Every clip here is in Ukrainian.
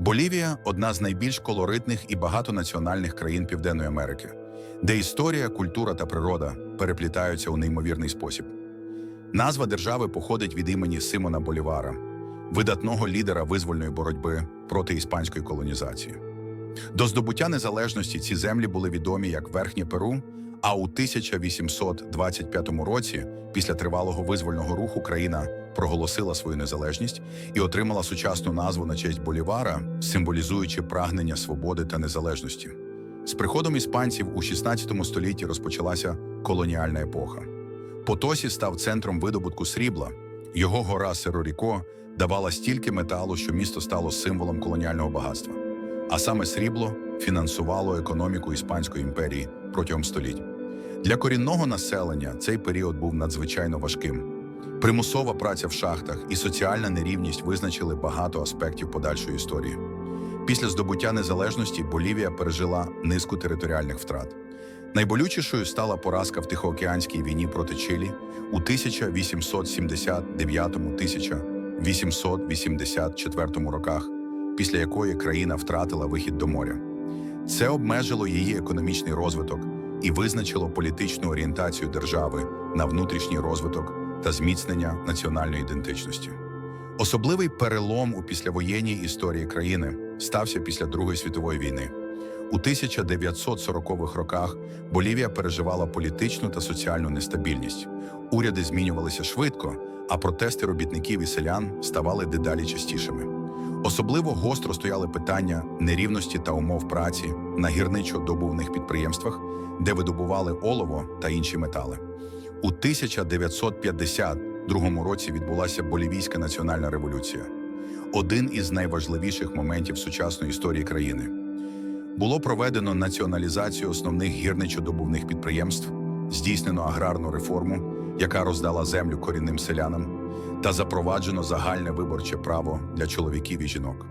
Болівія одна з найбільш колоритних і багатонаціональних країн Південної Америки, де історія, культура та природа переплітаються у неймовірний спосіб. Назва держави походить від імені Симона Болівара, видатного лідера визвольної боротьби проти іспанської колонізації. До здобуття незалежності ці землі були відомі як Верхнє Перу, а у 1825 році, після тривалого визвольного руху, країна проголосила свою незалежність і отримала сучасну назву на честь Болівара, символізуючи прагнення свободи та незалежності. З приходом іспанців у 16 столітті розпочалася колоніальна епоха. Потосі став центром видобутку срібла. Його гора Сероріко давала стільки металу, що місто стало символом колоніального багатства. А саме срібло фінансувало економіку Іспанської імперії протягом століть. Для корінного населення цей період був надзвичайно важким. Примусова праця в шахтах і соціальна нерівність визначили багато аспектів подальшої історії. Після здобуття незалежності Болівія пережила низку територіальних втрат. Найболючішою стала поразка в Тихоокеанській війні проти Чилі у 1879-1884 роках, після якої країна втратила вихід до моря. Це обмежило її економічний розвиток і визначило політичну орієнтацію держави на внутрішній розвиток та зміцнення національної ідентичності. Особливий перелом у післявоєнній історії країни стався після Другої світової війни. У 1940-х роках Болівія переживала політичну та соціальну нестабільність. Уряди змінювалися швидко, а протести робітників і селян ставали дедалі частішими. Особливо гостро стояли питання нерівності та умов праці на гірничо-добувних підприємствах, де видобували олово та інші метали. У 1952 році відбулася Болівійська національна революція, один із найважливіших моментів сучасної історії країни. Було проведено націоналізацію основних гірничо-добувних підприємств, здійснено аграрну реформу, яка роздала землю корінним селянам, та запроваджено загальне виборче право для чоловіків і жінок.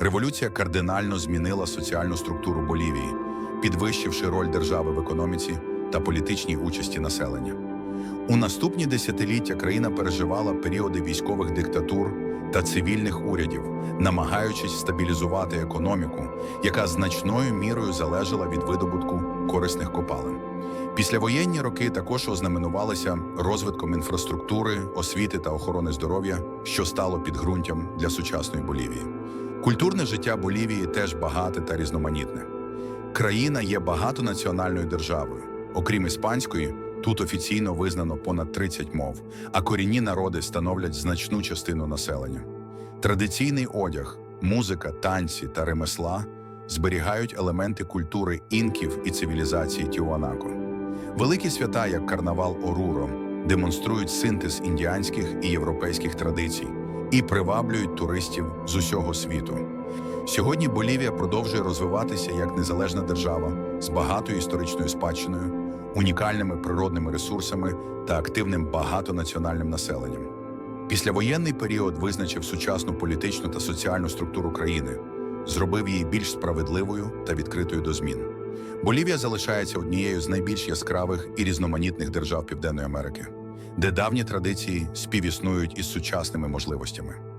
Революція кардинально змінила соціальну структуру Болівії, підвищивши роль держави в економіці та політичній участі населення. У наступні десятиліття країна переживала періоди військових диктатур та цивільних урядів, намагаючись стабілізувати економіку, яка значною мірою залежала від видобутку корисних копалин. Післявоєнні роки також ознаменувалися розвитком інфраструктури, освіти та охорони здоров'я, що стало підґрунтям для сучасної Болівії. Культурне життя Болівії теж багате та різноманітне. Країна є багатонаціональною державою. Окрім іспанської, тут офіційно визнано понад 30 мов, а корінні народи становлять значну частину населення. Традиційний одяг, музика, танці та ремесла зберігають елементи культури інків і цивілізації Тіуанако. Великі свята, як карнавал Оруро, демонструють синтез індіанських і європейських традицій і приваблюють туристів з усього світу. Сьогодні Болівія продовжує розвиватися як незалежна держава з багатою історичною спадщиною, унікальними природними ресурсами та активним багатонаціональним населенням. Післявоєнний період визначив сучасну політичну та соціальну структуру країни, зробив її більш справедливою та відкритою до змін. Болівія залишається однією з найбільш яскравих і різноманітних держав Південної Америки, де давні традиції співіснують із сучасними можливостями.